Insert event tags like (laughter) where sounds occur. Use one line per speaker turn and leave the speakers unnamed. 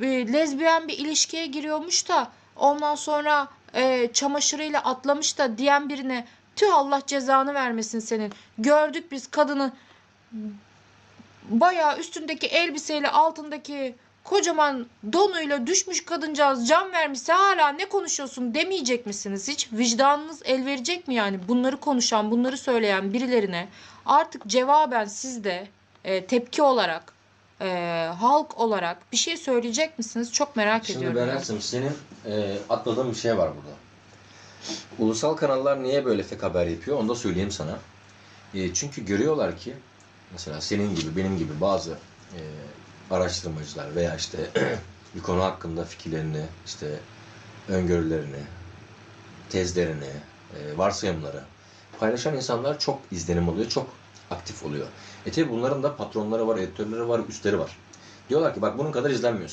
lezbiyen bir ilişkiye giriyormuş da ondan sonra e, çamaşırıyla atlamış da diyen birine tüh Allah cezanı vermesin senin. Gördük biz kadını bayağı üstündeki elbiseyle altındaki kocaman donuyla düşmüş kadıncağız can vermişse hala ne konuşuyorsun demeyecek misiniz hiç? Vicdanınız el verecek mi yani bunları konuşan bunları söyleyen birilerine artık cevaben siz de e, tepki olarak e, halk olarak bir şey söyleyecek misiniz? Çok merak
Şimdi
ediyorum.
Beren'cim senin e, atladığın bir şey var burada. Ulusal kanallar niye böyle fake haber yapıyor onu da söyleyeyim sana. E, çünkü görüyorlar ki mesela senin gibi benim gibi bazı e, araştırmacılar veya işte (clears throat) bir konu hakkında fikirlerini, işte öngörülerini, tezlerini, e, varsayımları paylaşan insanlar çok izlenim oluyor, çok aktif oluyor. E tabi bunların da patronları var, editörleri var, üstleri var. Diyorlar ki bak bunun kadar izlenmiyorsun.